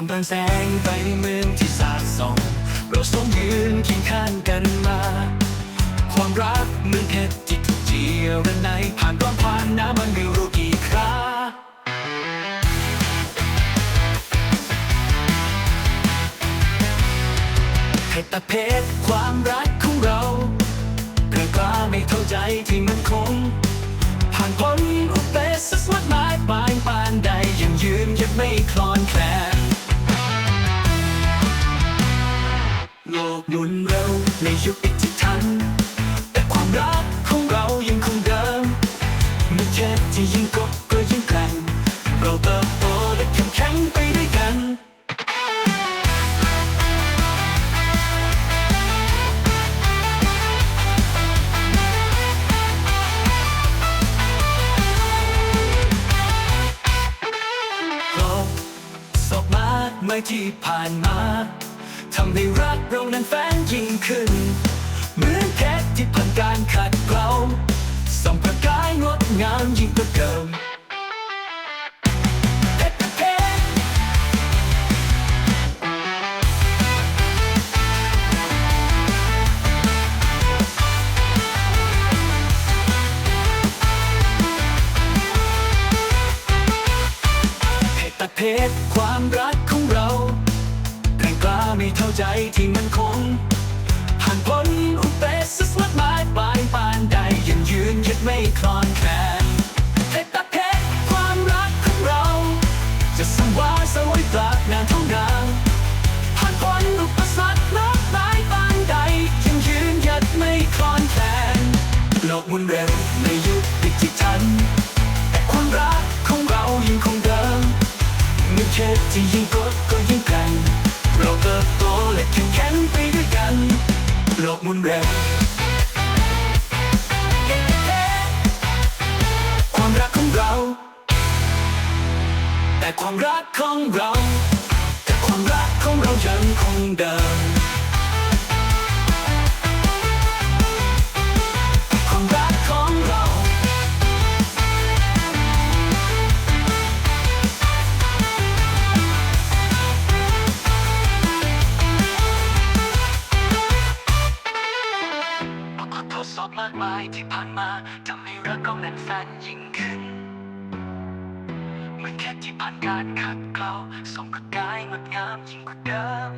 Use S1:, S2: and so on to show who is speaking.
S1: างแสงไปในเมืองที่สาดส่องเราสองยืนเคียงข้างกันมา ความรักเหมือนเพชรที่ถูกเจียวระไนผ่านร้อนผ่านน้ำมันไม่รู้กี่คราเพชรตะเพชรความรักของเราเกิดกล้าไม่เข้าใจที่มันคง ผ่านพ้นอุปสสวัสดหมายปลายปานใดยังยืนยังไม่คลอ เมื่อที่ผ่านมาทำให้รักเรานั้นแฟนยิ่งขึ้น เหมือนเพชรที่ผ่านการขัดเกลาส่องประกายงดงามยิ่งกว่าเดิมเพชรเพชรเพชรตะเพชรความรัก เท่าใจที่มันคงผ่านพ้นอุปเปสสวัดหมายปลายปานใดยังยืนยึดไม่คลอนแคลนเพชรตะเพชรความรักของเรา จะสังวาสวยตราบนานเท่านานผ่านพ้นอุปสรรคมากมายปานใดยังยืนยัดไม่คลอนแคลนโลกมุนเร็วในยุคดิจิทัลแต่ความรักของเรายังคงเดิมไม่เช่ที่ยิ่งกด ละเข้มแข็งไปด้วยกัน โลกมุนเร็วความรักของเรา แต่ความรักของเรา แต่ความรักของเรายังคงเดิม มายที่ผ่านมาทำให้รักเราแน่นแฟนยิ่งขึ้นเหมือนแค่ที่ผ่านการขัดเกลาส่งกระกายงดงามยิ่งกว่าเดิม